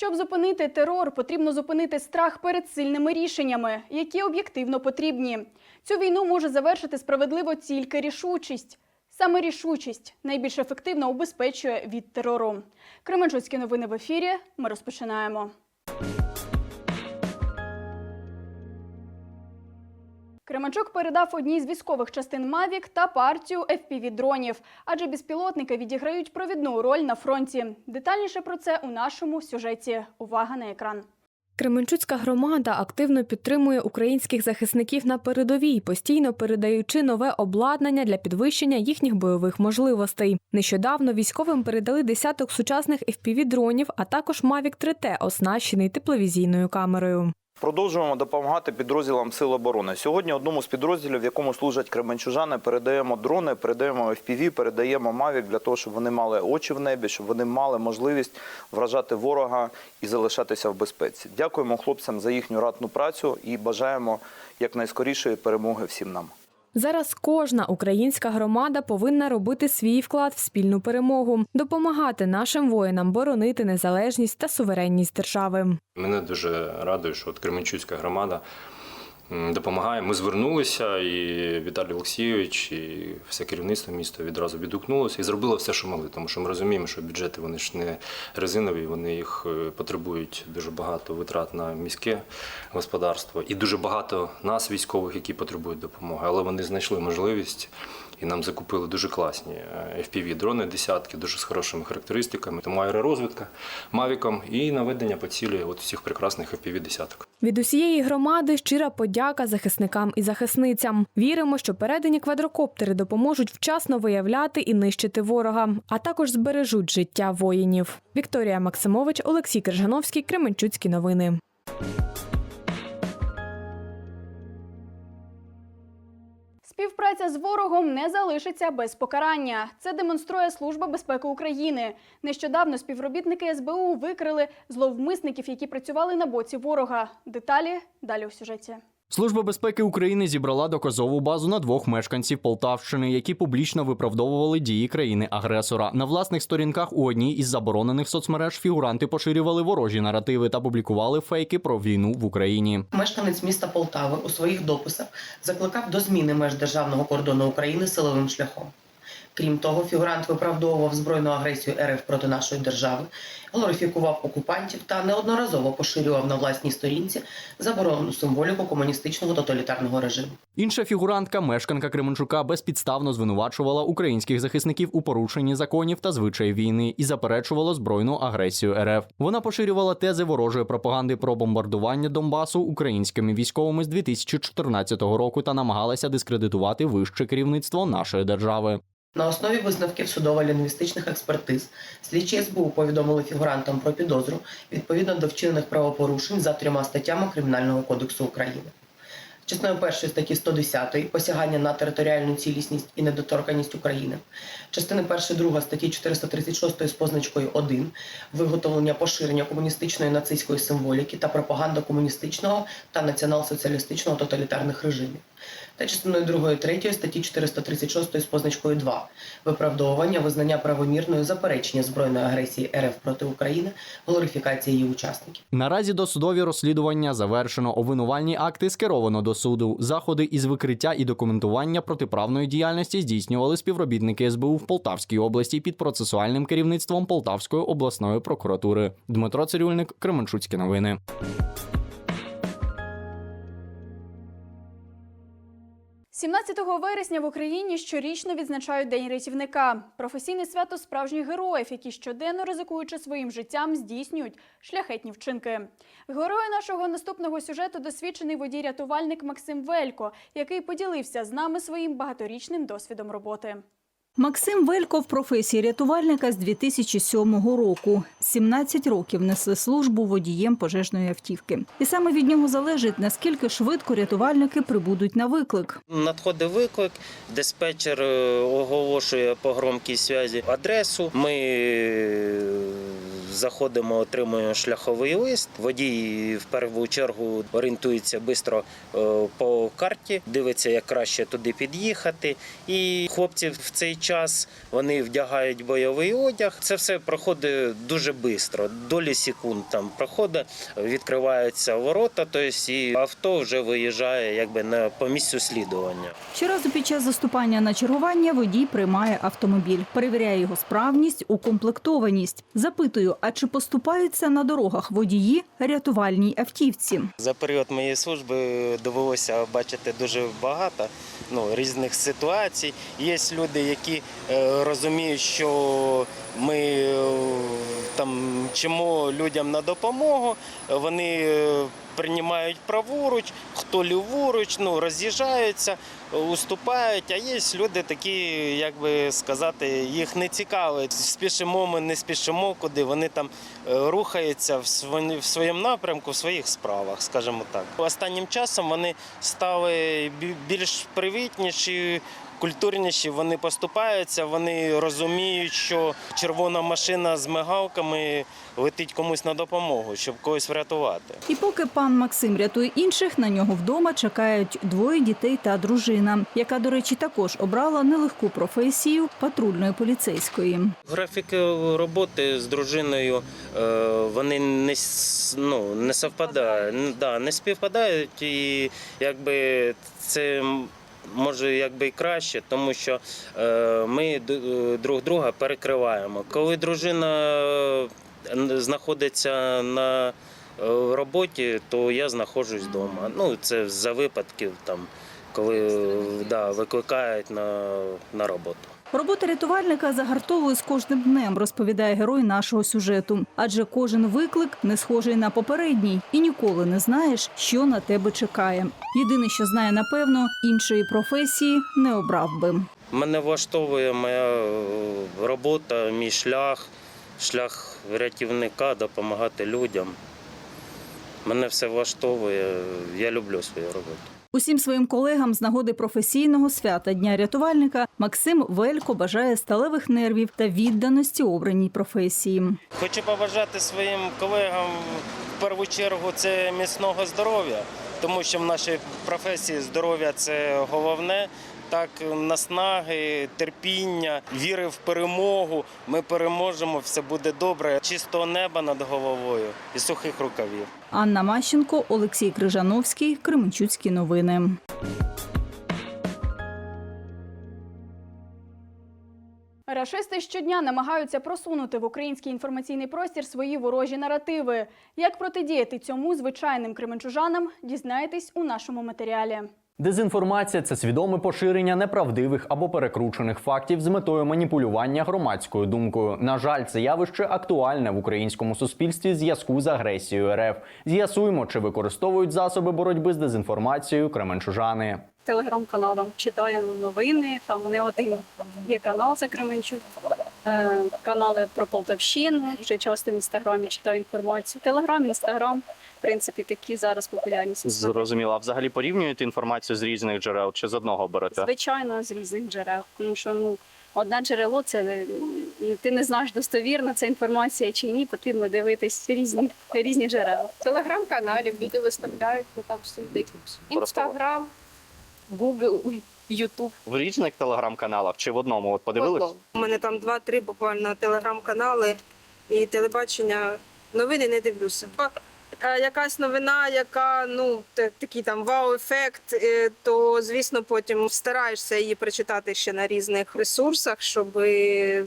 Щоб зупинити терор, потрібно зупинити страх перед сильними рішеннями, які об'єктивно потрібні. Цю війну може завершити справедливо тільки рішучість. Саме рішучість найбільш ефективно убезпечує від терору. Кременчуцькі новини в ефірі. Ми розпочинаємо. Кременчук передав одній з військових частин Мавік та партію FPV-дронів, адже безпілотники відіграють провідну роль на фронті. Детальніше про це у нашому сюжеті. Увага на екран. Кременчуцька громада активно підтримує українських захисників на передовій, постійно передаючи нове обладнання для підвищення їхніх бойових можливостей. Нещодавно військовим передали десяток сучасних FPV-дронів, а також Mavic 3T, оснащений тепловізійною камерою. Продовжуємо допомагати підрозділам Сил оборони. Сьогодні одному з підрозділів, в якому служать кременчужани, передаємо дрони, передаємо FPV, передаємо Mavic для того, щоб вони мали очі в небі, щоб вони мали можливість вражати ворога і залишатися в безпеці. Дякуємо хлопцям за їхню ратну працю і бажаємо якнайскорішої перемоги всім нам. Зараз кожна українська громада повинна робити свій вклад в спільну перемогу, допомагати нашим воїнам боронити незалежність та суверенність держави. Мене дуже радує, що от Кременчуцька громада допомагає. Ми звернулися, і Віталій Олексійович, і все керівництво міста відразу відгукнулося і зробило все, що могли. Тому що ми розуміємо, що бюджети вони ж не резинові, вони їх е, потребують дуже багато витрат на міське господарство і дуже багато нас, військових, які потребують допомоги. Але вони знайшли можливість. І нам закупили дуже класні е, FPV-дрони, десятки, дуже з хорошими характеристиками. Тому аеророзвідка мавіком і наведення по цілі от цих прекрасних FPV-десяток. Від усієї громади щира подяка захисникам і захисницям. Віримо, що передані квадрокоптери допоможуть вчасно виявляти і нищити ворога, а також збережуть життя воїнів. Вікторія Максимович, Олексій Крижановський, Кременчуцькі новини. Співпраця з ворогом не залишиться без покарання. Це демонструє Служба безпеки України. Нещодавно співробітники СБУ викрили зловмисників, які працювали на боці ворога. Деталі далі у сюжеті. Служба безпеки України зібрала доказову базу на двох мешканців Полтавщини, які публічно виправдовували дії країни-агресора. На власних сторінках у одній із заборонених соцмереж фігуранти поширювали ворожі наративи та публікували фейки про війну в Україні. Мешканець міста Полтави у своїх дописах закликав до зміни меж державного кордону України силовим шляхом. Крім того, фігурант виправдовував збройну агресію РФ проти нашої держави, глорифікував окупантів та неодноразово поширював на власній сторінці заборонену символіку комуністичного тоталітарного режиму. Інша фігурантка, мешканка Кременчука, безпідставно звинувачувала українських захисників у порушенні законів та звичаїв війни і заперечувала збройну агресію РФ. Вона поширювала тези ворожої пропаганди про бомбардування Донбасу українськими військовими з 2014 року та намагалася дискредитувати вище керівництво нашої держави. На основі висновків судово-лінгвістичних експертиз слідчі СБУ повідомили фігурантам про підозру відповідно до вчинених правопорушень за трьома статтями Кримінального кодексу України. Частиною першої статті 110 посягання на територіальну цілісність і недоторканність України, частини 1 2 статті 436 з позначкою 1 виготовлення поширення комуністичної нацистської символіки та пропаганда комуністичного та націонал-соціалістичного тоталітарних режимів, та частиною 2 3 статті 436 з позначкою 2 виправдовування визнання правомірною заперечення збройної агресії РФ проти України, глорифікації її учасників. Наразі досудові розслідування завершено. Обвинувальні акти скеровано до суду. Заходи із викриття і документування протиправної діяльності здійснювали співробітники СБУ в Полтавській області під процесуальним керівництвом Полтавської обласної прокуратури. Дмитро Цирюльник, Кременчуцькі новини. – 17 вересня в Україні щорічно відзначають День рятівника. Професійне свято справжніх героїв, які щоденно ризикуючи своїм життям, здійснюють шляхетні вчинки. Герою нашого наступного сюжету досвідчений водій-рятувальник Максим Велько, який поділився з нами своїм багаторічним досвідом роботи. Максим Велько в професії рятувальника з 2007 року. 17 років несе службу водієм пожежної автівки. І саме від нього залежить, наскільки швидко рятувальники прибудуть на виклик. Надходить виклик, диспетчер е, оголошує по громкій зв'язі адресу. Ми е, заходимо, отримуємо шляховий лист. Водій в першу чергу орієнтується швидко по карті, дивиться, як краще туди під'їхати. І хлопці в цей час вони вдягають бойовий одяг. Це все проходить дуже швидко. Долі секунд там проходить, відкриваються ворота, тобто і авто вже виїжджає якби на по місцю слідування. Щоразу під час заступання на чергування водій приймає автомобіль, перевіряє його справність, укомплектованість. Запитую, а чи поступаються на дорогах водії рятувальній автівці? За період моєї служби довелося бачити дуже багато ну, різних ситуацій. Є люди, які е, розуміють, що ми е, там чимо людям на допомогу, вони е, приймають праворуч, хто ліворуч, ну, роз'їжджаються, уступають. А є люди такі, як би сказати, їх не цікавить. Спішимо ми, не спішимо куди. Вони там е, рухаються в своєму напрямку, в своїх справах, скажімо так. Останнім часом вони стали більш привітніші. Культурніші вони поступаються, вони розуміють, що червона машина з мигалками летить комусь на допомогу, щоб когось врятувати. І поки пан Максим рятує інших, на нього вдома чекають двоє дітей та дружина, яка, до речі, також обрала нелегку професію патрульної поліцейської. Графіки роботи з дружиною е, вони не, ну, не совпадають, да, не співпадають, і якби це може якби і краще, тому що е, ми е, друг друга перекриваємо. Коли дружина е, знаходиться на роботі, то я знаходжусь вдома. Ну, це за випадків, там, коли да, викликають на, на роботу. Робота рятувальника загартовує з кожним днем, розповідає герой нашого сюжету. Адже кожен виклик не схожий на попередній, і ніколи не знаєш, що на тебе чекає. Єдине, що знає напевно, іншої професії не обрав би. Мене влаштовує моя е, робота, мій шлях, шлях рятівника, допомагати людям. Мене все влаштовує, я люблю свою роботу. Усім своїм колегам з нагоди професійного свята Дня рятувальника Максим Велько бажає сталевих нервів та відданості обраній професії. Хочу побажати своїм колегам в першу чергу це міцного здоров'я, тому що в нашій професії здоров'я це головне. Так, наснаги, терпіння, віри в перемогу. Ми переможемо, все буде добре. Чистого неба над головою і сухих рукавів. Анна Мащенко, Олексій Крижановський, Кременчуцькі новини. Рашисти щодня намагаються просунути в український інформаційний простір свої ворожі наративи. Як протидіяти цьому звичайним кременчужанам, дізнаєтесь у нашому матеріалі. Дезінформація це свідоме поширення неправдивих або перекручених фактів з метою маніпулювання громадською думкою. На жаль, це явище актуальне в українському суспільстві в зв'язку з агресією РФ. З'ясуємо, чи використовують засоби боротьби з дезінформацією кременчужани. телеграм-каналам читаємо новини. Там не один є канал за Кременчук, канали про Полтавщину. Вже часто в інстаграмі читаю інформацію. Телеграм, інстаграм, в принципі, такі зараз популярні. Зрозуміло. А взагалі порівнюєте інформацію з різних джерел чи з одного берете? Звичайно, з різних джерел. Тому що ну одне джерело це е, ти не знаєш достовірно, це інформація чи ні. Потрібно дивитись різні різні джерела. телеграм-каналів люди виставляють, ну там все йде. Інстаграм, Гугл, Ютуб. В різних телеграм-каналах чи в одному? От подивились? У мене там два-три буквально телеграм-канали і телебачення. Новини не дивлюся. Е, Якась новина, яка ну такий там вау-ефект, е, то звісно потім стараєшся її прочитати ще на різних ресурсах, щоб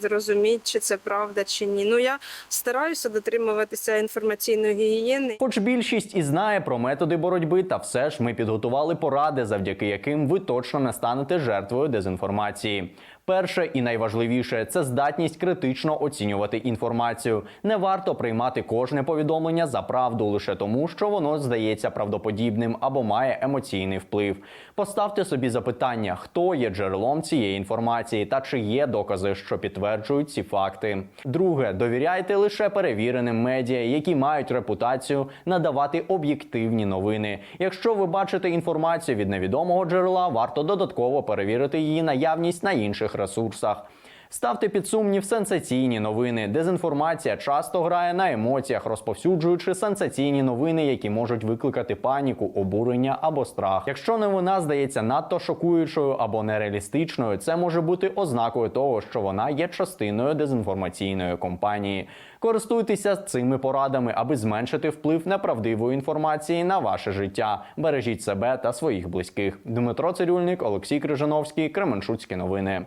зрозуміти, чи це правда чи ні. Ну я стараюся дотримуватися інформаційної гігієни. Хоч більшість і знає про методи боротьби, та все ж ми підготували поради, завдяки яким ви точно не станете жертвою дезінформації. Перше і найважливіше це здатність критично оцінювати інформацію. Не варто приймати кожне повідомлення за правду лише тому, що воно здається правдоподібним або має емоційний вплив. Поставте собі запитання, хто є джерелом цієї інформації та чи є докази, що підтверджують ці факти. Друге, довіряйте лише перевіреним медіа, які мають репутацію надавати об'єктивні новини. Якщо ви бачите інформацію від невідомого джерела, варто додатково перевірити її наявність на інших ресурсах. Ставте під сумнів сенсаційні новини. Дезінформація часто грає на емоціях, розповсюджуючи сенсаційні новини, які можуть викликати паніку, обурення або страх. Якщо новина здається надто шокуючою або нереалістичною, це може бути ознакою того, що вона є частиною дезінформаційної кампанії. Користуйтеся цими порадами, аби зменшити вплив неправдивої інформації на ваше життя. Бережіть себе та своїх близьких. Дмитро Цирюльник, Олексій Крижановський, Кременчуцькі новини.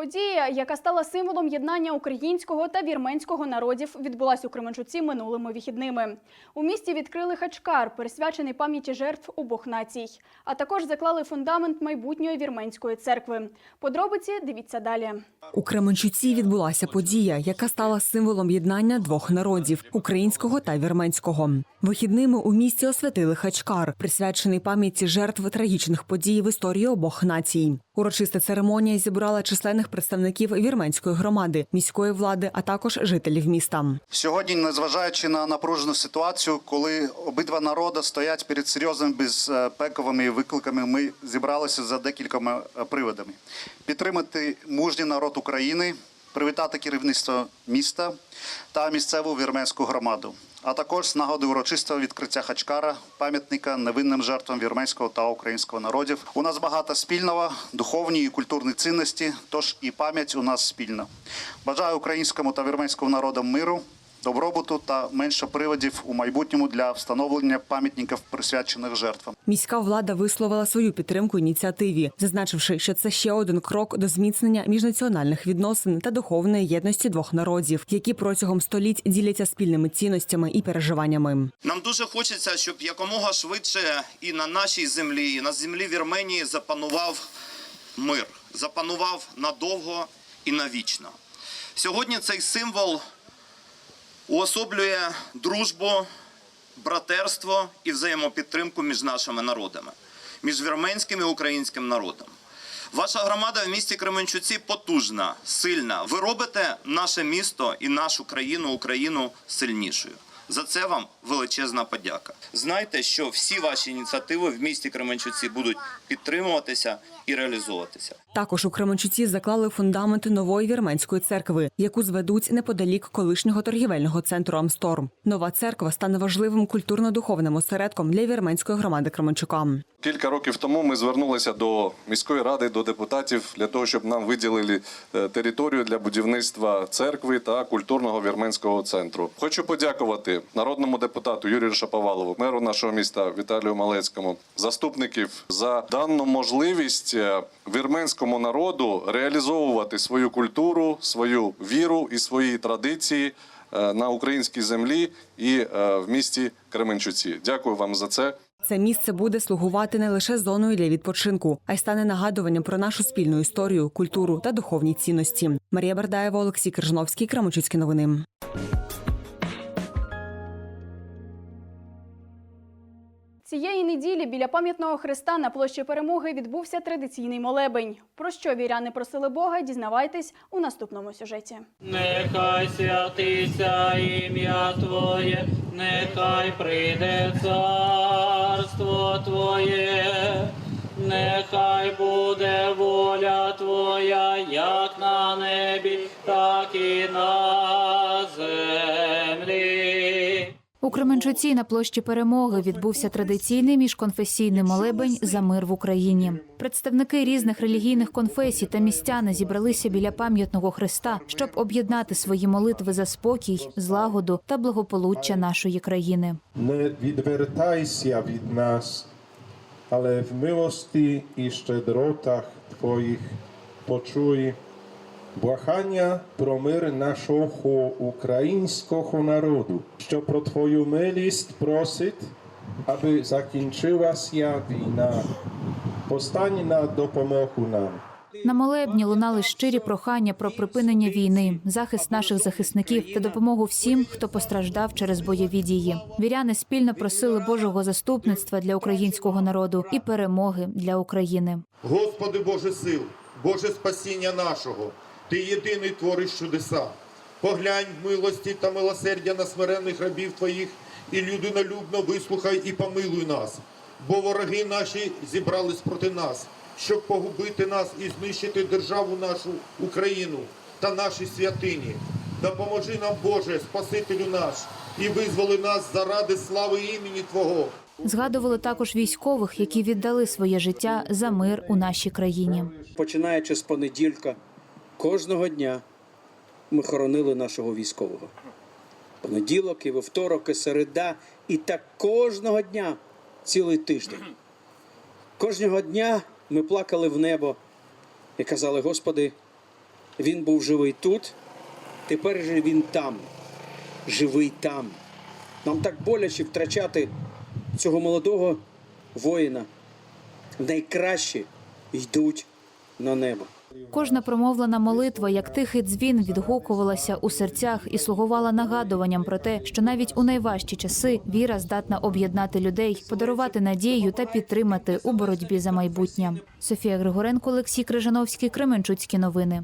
Подія, яка стала символом єднання українського та вірменського народів, відбулась у Кременчуці минулими вихідними. У місті відкрили хачкар, присвячений пам'яті жертв обох націй, а також заклали фундамент майбутньої вірменської церкви. Подробиці дивіться далі. У Кременчуці відбулася подія, яка стала символом єднання двох народів українського та вірменського. Вихідними у місті освятили хачкар, присвячений пам'яті жертв трагічних подій в історії обох націй. Урочиста церемонія зібрала численних представників вірменської громади, міської влади, а також жителів міста. Сьогодні, незважаючи на напружену ситуацію, коли обидва народи стоять перед серйозними безпековими викликами, ми зібралися за декількома е, приводами: підтримати мужній народ України, привітати керівництво міста та місцеву вірменську громаду. А також з нагоди урочистого відкриття Хачкара, пам'ятника невинним жертвам вірменського та українського народів. У нас багато спільного, духовні і культурні цінності, тож і пам'ять у нас спільна. Бажаю українському та вірменському народам миру, добробуту та менше приводів у майбутньому для встановлення пам'ятників присвячених жертвам. Міська влада висловила свою підтримку ініціативі, зазначивши, що це ще один крок до зміцнення міжнаціональних відносин та духовної єдності двох народів, які протягом століть діляться спільними цінностями і переживаннями. Нам дуже хочеться, щоб якомога швидше і на нашій землі, і на землі Вірменії запанував мир, запанував надовго і навічно. Сьогодні цей символ уособлює дружбу, братерство і взаємопідтримку між нашими народами, між вірменським і українським народом. Ваша громада в місті Кременчуці потужна, сильна. Ви робите наше місто і нашу країну, Україну сильнішою. За це вам величезна подяка. Знайте, що всі ваші ініціативи в місті Кременчуці будуть підтримуватися і реалізовуватися. Також у Кременчуці заклали фундамент нової вірменської церкви, яку зведуть неподалік колишнього торгівельного центру Амсторм. Нова церква стане важливим культурно-духовним осередком для вірменської громади Кременчука. Кілька років тому ми звернулися до міської ради, до депутатів для того, щоб нам виділили е, територію для будівництва церкви та культурного вірменського центру. Хочу подякувати народному депутату Юрію Шаповалову, меру нашого міста Віталію Малецькому, заступників за дану можливість е, вірменському народу реалізовувати свою культуру, свою віру і свої традиції е, на українській землі і в місті Кременчуці. Дякую вам за це. Це місце буде слугувати не лише зоною для відпочинку, а й стане нагадуванням про нашу спільну історію, культуру та духовні цінності. Марія Бердаєва, Олексій Крижновський, Крамочуцькі новини. Цієї неділі біля пам'ятного хреста на площі перемоги відбувся традиційний молебень. Про що віряни просили Бога, дізнавайтесь у наступному сюжеті. Нехай святиться ім'я Твоє, нехай прийде царство Твоє, нехай буде воля Твоя, як на небі, так і на У Кременчуці на площі перемоги відбувся традиційний міжконфесійний молебень за мир в Україні. Представники різних релігійних конфесій та містяни зібралися біля пам'ятного хреста, щоб об'єднати свої молитви за спокій, злагоду та благополуччя нашої країни. Не відвертайся від нас, але в милості і щедротах Твоїх почуй благання про мир нашого українського народу, що про Твою милість просить, аби закінчилася війна. Постань на допомогу нам. На молебні лунали щирі прохання про припинення війни, захист наших захисників та допомогу всім, хто постраждав через бойові дії. Віряни спільно просили Божого заступництва для українського народу і перемоги для України. Господи Боже сил, Боже спасіння нашого, Ти єдиний твориш чудеса. Поглянь в милості та милосердя на смиренних рабів Твоїх і людинолюбно вислухай і помилуй нас. бо вороги наші зібрались проти нас, щоб погубити нас і знищити державу нашу Україну та наші святині. Допоможи нам, Боже, Спасителю наш, і визволи нас заради слави імені Твого. Згадували також військових, які віддали своє життя за мир у нашій країні. Починаючи з понеділка, кожного дня ми хоронили нашого військового. Понеділок, і вівторок, і середа, і так кожного дня, цілий тиждень. Кожного дня ми плакали в небо і казали: Господи, він був живий тут, тепер же він там, живий там. Нам так боляче втрачати цього молодого воїна. Найкращі йдуть на небо. Кожна промовлена молитва, як тихий дзвін, відгукувалася у серцях і слугувала нагадуванням про те, що навіть у найважчі часи віра здатна об'єднати людей, подарувати надію та підтримати у боротьбі за майбутнє. Софія Григоренко, Олексій Крижановський, Кременчуцькі новини.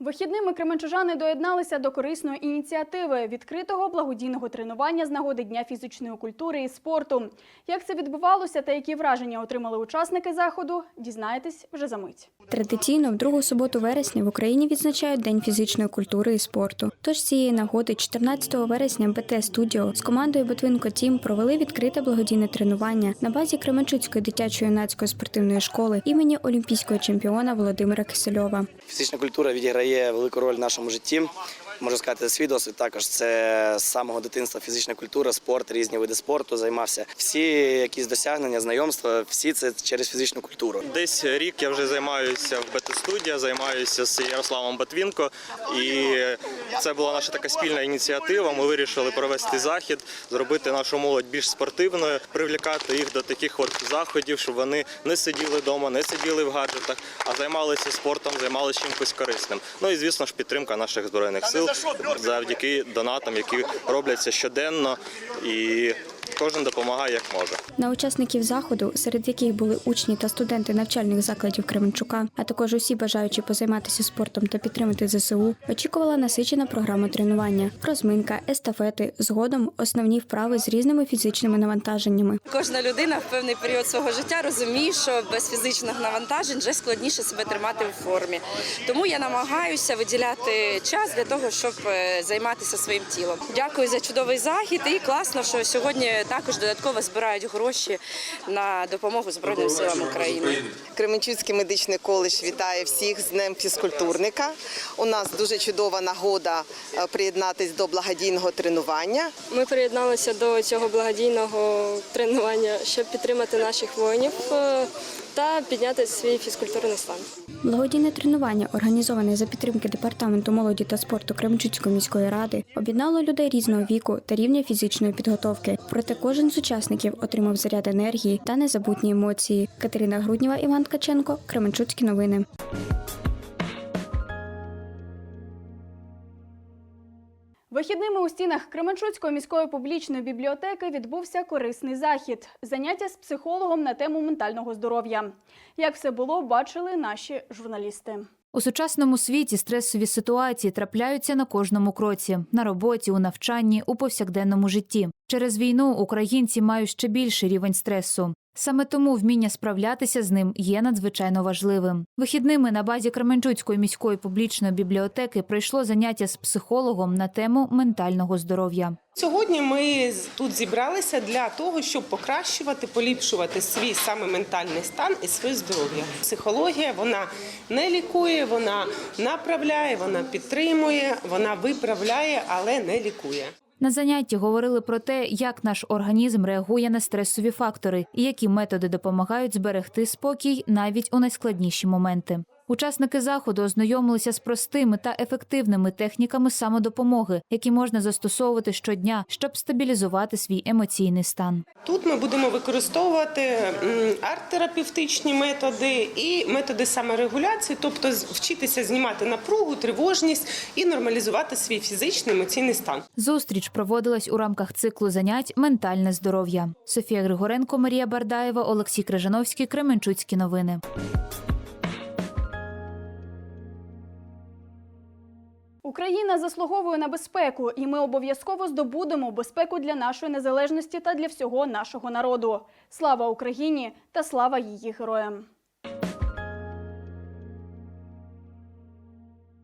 Вихідними кременчужани доєдналися до корисної ініціативи відкритого благодійного тренування з нагоди Дня фізичної культури і спорту. Як це відбувалося та які враження отримали учасники заходу, дізнаєтесь вже за мить. Традиційно в другу суботу вересня в Україні відзначають День фізичної культури і спорту. Тож цієї нагоди, 14 вересня, БТ Студіо з командою Ботвинко Тім провели відкрите благодійне тренування на базі Кременчуцької дитячої юнацької спортивної школи імені олімпійського чемпіона Володимира Кисельова. Фізична культура відіграє велику роль в нашому житті. Можу сказати, свій досвід також це з самого дитинства фізична культура, спорт, різні види спорту займався. Всі якісь досягнення, знайомства, всі це через фізичну культуру. Десь рік я вже займаюся в БТ-студія, займаюся з Ярославом Батвінко. І це була наша така спільна ініціатива. Ми вирішили провести захід, зробити нашу молодь більш спортивною, привлікати їх до таких от заходів, щоб вони не сиділи вдома, не сиділи в гаджетах, а займалися спортом, займалися чимось корисним. Ну і звісно ж підтримка наших збройних сил завдяки донатам, які робляться щоденно, і кожен допомагає як може. На учасників заходу, серед яких були учні та студенти навчальних закладів Кременчука, а також усі бажаючі позайматися спортом та підтримати ЗСУ, очікувала насичена програма тренування, розминка, естафети, згодом основні вправи з різними фізичними навантаженнями. Кожна людина в певний період свого життя розуміє, що без фізичних навантажень вже складніше себе тримати в формі. Тому я намагаюся виділяти час для того, щоб е, займатися своїм тілом. Дякую за чудовий захід. І класно, що сьогодні також додатково збирають гроші на допомогу Збройним силам України. Кременчуцький медичний коледж вітає всіх з Днем фізкультурника. У нас дуже чудова нагода приєднатися приєднатись до благодійного тренування. Ми приєдналися до цього благодійного тренування, щоб підтримати наших воїнів е, та підняти свій фізкультурний стан. Благодійне тренування, організоване за підтримки департаменту молоді та спорту Кремчуцької міської ради, об'єднало людей різного віку та рівня фізичної підготовки. Проте кожен з учасників отримав заряд енергії та незабутні емоції. Катерина Грудніва, Іван Ткаченко, Кременчуцькі новини. Вихідними у стінах Кременчуцької міської публічної бібліотеки відбувся корисний захід заняття з психологом на тему ментального здоров'я. Як все було, бачили наші журналісти. У сучасному світі стресові ситуації трапляються на кожному кроці на роботі, у навчанні, у повсякденному житті. Через війну українці мають ще більший рівень стресу. Саме тому вміння справлятися з ним є надзвичайно важливим. Вихідними на базі Кременчуцької міської публічної бібліотеки пройшло заняття з психологом на тему ментального здоров'я. Сьогодні ми тут зібралися для того, щоб покращувати, поліпшувати свій саме ментальний стан і своє здоров'я. Психологія вона не лікує, вона направляє, вона підтримує, вона виправляє, але не лікує. На занятті говорили про те, як наш організм реагує на стресові фактори і які методи допомагають зберегти спокій навіть у найскладніші моменти. Учасники заходу ознайомилися з простими та ефективними техніками самодопомоги, які можна застосовувати щодня, щоб стабілізувати свій емоційний стан. Тут ми будемо використовувати арт-терапевтичні методи і методи саморегуляції, тобто вчитися знімати напругу, тривожність і нормалізувати свій фізичний емоційний стан. Зустріч проводилась у рамках циклу занять Ментальне здоров'я. Софія Григоренко, Марія Бардаєва, Олексій Крижановський, Кременчуцькі новини. Україна заслуговує на безпеку, і ми обов'язково здобудемо безпеку для нашої незалежності та для всього нашого народу. Слава Україні та слава її героям!